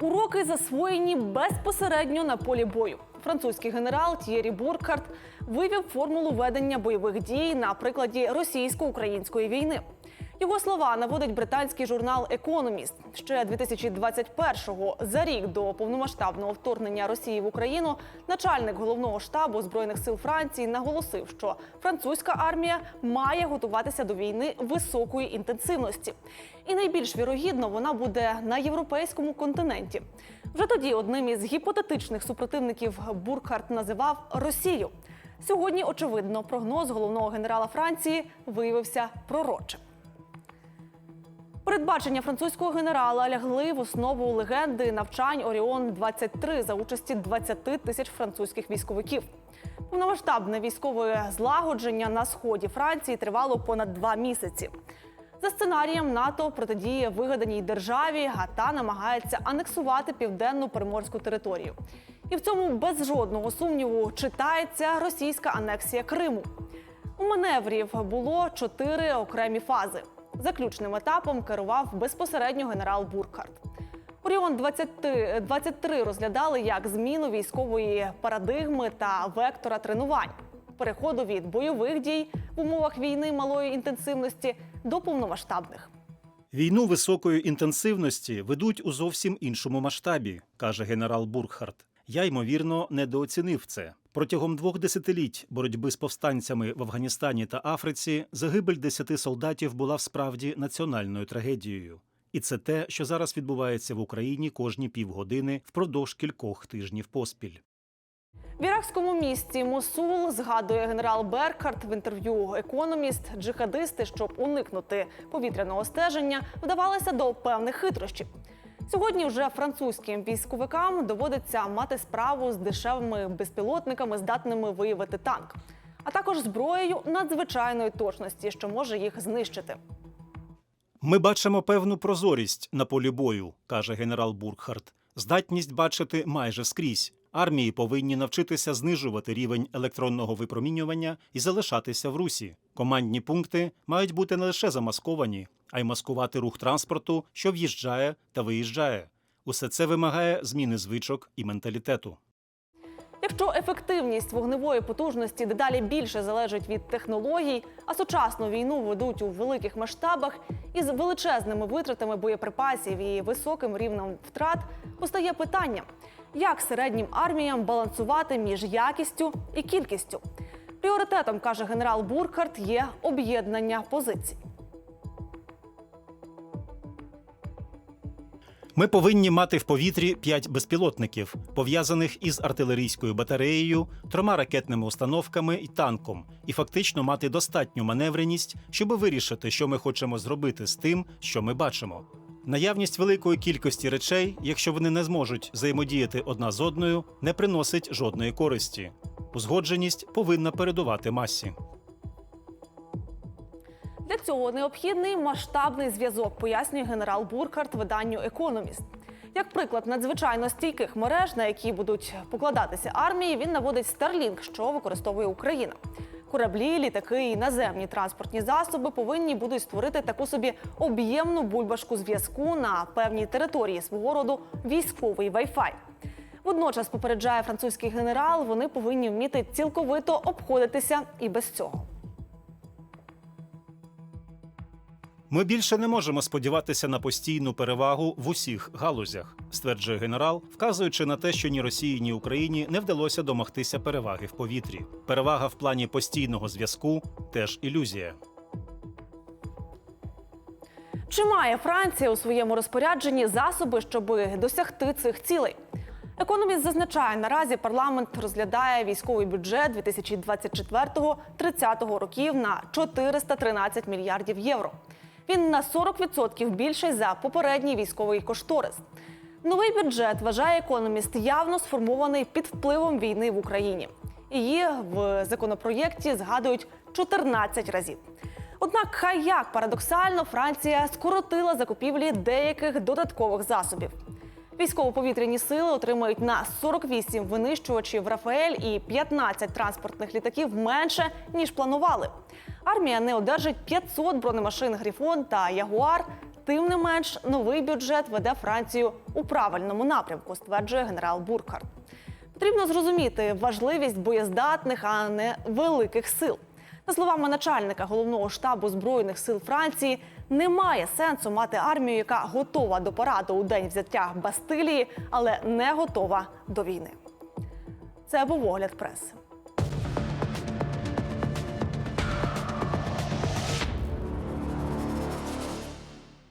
Уроки засвоєні безпосередньо на полі бою. Французький генерал Т'єрі Буркарт вивів формулу ведення бойових дій на прикладі російсько-української війни. Його слова наводить британський журнал Економіст. Ще 2021-го, за рік до повномасштабного вторгнення Росії в Україну, начальник головного штабу збройних сил Франції наголосив, що французька армія має готуватися до війни високої інтенсивності, і найбільш вірогідно вона буде на європейському континенті. Вже тоді одним із гіпотетичних супротивників Буркhardt називав Росію. Сьогодні, очевидно, прогноз головного генерала Франції виявився пророчим. Передбачення французького генерала лягли в основу легенди навчань Оріон 23 за участі 20 тисяч французьких військовиків. Повномасштабне військове злагодження на сході Франції тривало понад два місяці. За сценарієм НАТО протидіє вигаданій державі, а та намагається анексувати південну приморську територію. І в цьому без жодного сумніву читається російська анексія Криму. У маневрів було чотири окремі фази. Заключним етапом керував безпосередньо генерал Буркhardt. Оріон 20 23 розглядали як зміну військової парадигми та вектора тренувань, переходу від бойових дій в умовах війни малої інтенсивності до повномасштабних. Війну високої інтенсивності ведуть у зовсім іншому масштабі, каже генерал Бурхард. Я ймовірно недооцінив це. Протягом двох десятиліть боротьби з повстанцями в Афганістані та Африці загибель десяти солдатів була справді національною трагедією. І це те, що зараз відбувається в Україні кожні півгодини впродовж кількох тижнів поспіль. В іракському місті Мосул згадує генерал Беркарт в інтерв'ю Економіст. Джихадисти, щоб уникнути повітряного стеження, вдавалися до певних хитрощів. Сьогодні вже французьким військовикам доводиться мати справу з дешевими безпілотниками, здатними виявити танк, а також зброєю надзвичайної точності, що може їх знищити. Ми бачимо певну прозорість на полі бою, каже генерал Буркхарт. Здатність бачити майже скрізь. Армії повинні навчитися знижувати рівень електронного випромінювання і залишатися в русі. Командні пункти мають бути не лише замасковані, а й маскувати рух транспорту, що в'їжджає та виїжджає. Усе це вимагає зміни звичок і менталітету. Якщо ефективність вогневої потужності дедалі більше залежить від технологій, а сучасну війну ведуть у великих масштабах із величезними витратами боєприпасів і високим рівнем втрат, постає питання, як середнім арміям балансувати між якістю і кількістю. Пріоритетом каже генерал Буркhardt, є об'єднання позицій. Ми повинні мати в повітрі п'ять безпілотників, пов'язаних із артилерійською батареєю, трьома ракетними установками і танком, і фактично мати достатню маневреність, щоб вирішити, що ми хочемо зробити з тим, що ми бачимо. Наявність великої кількості речей, якщо вони не зможуть взаємодіяти одна з одною, не приносить жодної користі. Узгодженість повинна передувати масі. Для цього необхідний масштабний зв'язок, пояснює генерал Буркhardt виданню Економіст. Як приклад надзвичайно стійких мереж, на які будуть покладатися армії, він наводить Starlink, що використовує Україна. Кораблі, літаки і наземні транспортні засоби повинні будуть створити таку собі об'ємну бульбашку зв'язку на певній території свого роду військовий Wi-Fi. Водночас попереджає французький генерал, вони повинні вміти цілковито обходитися і без цього. Ми більше не можемо сподіватися на постійну перевагу в усіх галузях, стверджує генерал, вказуючи на те, що ні Росії, ні Україні не вдалося домогтися переваги в повітрі. Перевага в плані постійного зв'язку теж ілюзія. Чи має Франція у своєму розпорядженні засоби, щоб досягти цих цілей? Економіст зазначає, наразі парламент розглядає військовий бюджет 2024-30 років на 413 мільярдів євро. Він на 40% більший за попередній військовий кошторис. Новий бюджет вважає економіст явно сформований під впливом війни в Україні. Її в законопроєкті згадують 14 разів. Однак, хай як парадоксально, Франція скоротила закупівлі деяких додаткових засобів. Військово-повітряні сили отримають на 48 винищувачів Рафаель і 15 транспортних літаків менше ніж планували. Армія не одержить 500 бронемашин Грифон та Ягуар, Тим не менш, новий бюджет веде Францію у правильному напрямку, стверджує генерал Буркhardt. Потрібно зрозуміти важливість боєздатних, а не великих сил. За словами начальника головного штабу збройних сил Франції, немає сенсу мати армію, яка готова до параду у день взяття Бастилії, але не готова до війни. Це був огляд преси.